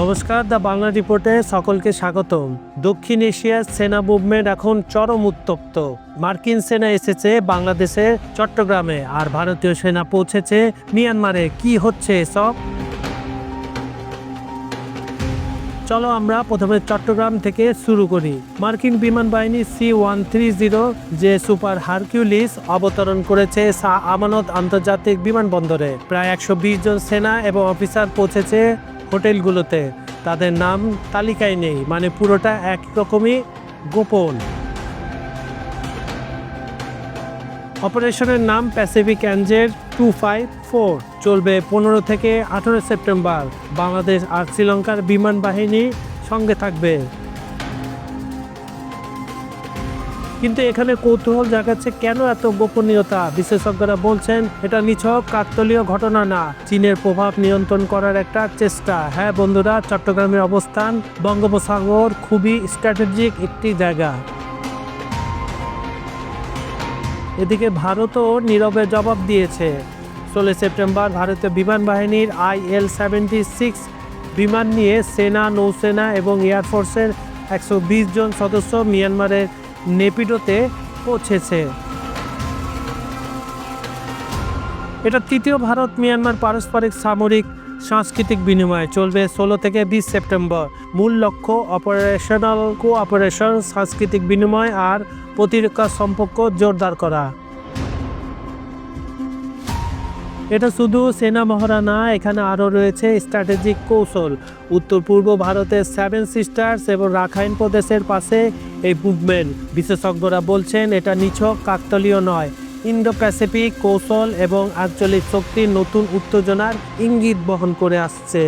নমস্কার, দ্য বাংলা রিপোর্টে সকলকে স্বাগতম। দক্ষিণ এশিয়ার সেনা মুভমেন্ট এখন চরম উত্তপ্ত। মার্কিন সেনা এসেছে বাংলাদেশের চট্টগ্রামে, আর ভারতীয় সেনা পৌঁছেছে মিয়ানমারে। কি হচ্ছে এসব? চলো আমরা প্রথমে চট্টগ্রাম থেকে শুরু করি। মার্কিন বিমান বাহিনী সি ওয়ান থ্রি জিরো, যে সুপার হারকিউলিস অবতরণ করেছে শাহ আমানত আন্তর্জাতিক বিমানবন্দরে। প্রায় একশো বিশ জন সেনা এবং অফিসার পৌঁছেছে হোটেলগুলোতে তাদের নাম তালিকায় নেই মানে পুরোটা এক রকমই গোপন। অপারেশনের নাম প্যাসিফিক অ্যাঞ্জের টু ফাইভ ফোর চলবে পনেরো থেকে আঠেরো সেপ্টেম্বর। বাংলাদেশ আর শ্রীলঙ্কার বিমান বাহিনী সঙ্গে থাকবে। কিন্তু এখানে কৌতূহল জাগাচ্ছে কেন এত গোপনীয়তা? বিশেষজ্ঞরা বলছেন, এটা নিছক কাকতলীয় ঘটনা না। চীনের প্রভাব নিয়ন্ত্রণ করার একটা চেষ্টা। হ্যাঁ বন্ধুরা, চট্টগ্রামের অবস্থান বঙ্গোপসাগর খুবই স্ট্র্যাটেজিক একটি জায়গা। এদিকে ভারতও নীরবে জবাব দিয়েছে। ষোলো সেপ্টেম্বর ভারতীয় বিমান বাহিনীর আই এল সেভেন্টি সিক্স বিমান নিয়ে সেনা, নৌসেনা এবং এয়ারফোর্সের একশো বিশ জন সদস্য মিয়ানমারের নেপিডোতে পৌঁছেছে। এটা তৃতীয় ভারত মিয়ানমার পারস্পরিক সামরিক সাংস্কৃতিক বিনিময়। চলবে ষোলো থেকে বিশ সেপ্টেম্বর। মূল লক্ষ্য অপারেশনাল কোঅপারেশন সাংস্কৃতিক বিনিময় আর প্রতিরক্ষা সম্পর্ক জোরদার করা। এটা শুধু সেনা মহড়া না, এখানে আরও রয়েছে স্ট্র্যাটেজিক কৌশল। উত্তর পূর্ব ভারতের সেভেন সিস্টার্স এবং রাখাইন প্রদেশের পাশে এই মুভমেন্ট বিশেষজ্ঞরা বলছেন, এটা নিছক, কাকতলীয় নয়। ইন্দো প্যাসিফিক কৌশল এবং আঞ্চলিক শক্তির নতুন উত্তেজনার ইঙ্গিত বহন করে আসছে।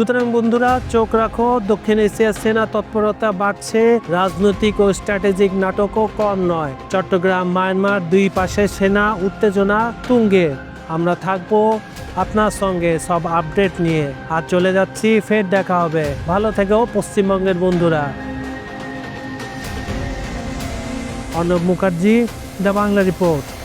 সুতরাং বন্ধুরা, চোখ রাখো, দক্ষিণ এশিয়ার সেনা তৎপরতা বাড়ছে, রাজনৈতিক ও স্ট্র্যাটেজিক নাটকও কম নয়। চট্টগ্রাম, মায়ানমার দুই পাশে সেনা উত্তেজনা তুঙ্গে। আমরা থাকব আপনার সঙ্গে সব আপডেট নিয়ে। আর চলে যাচ্ছি, ফের দেখা হবে। ভালো থেকেও পশ্চিমবঙ্গের বন্ধুরা। Arnab Mukherjee, the Bangla report.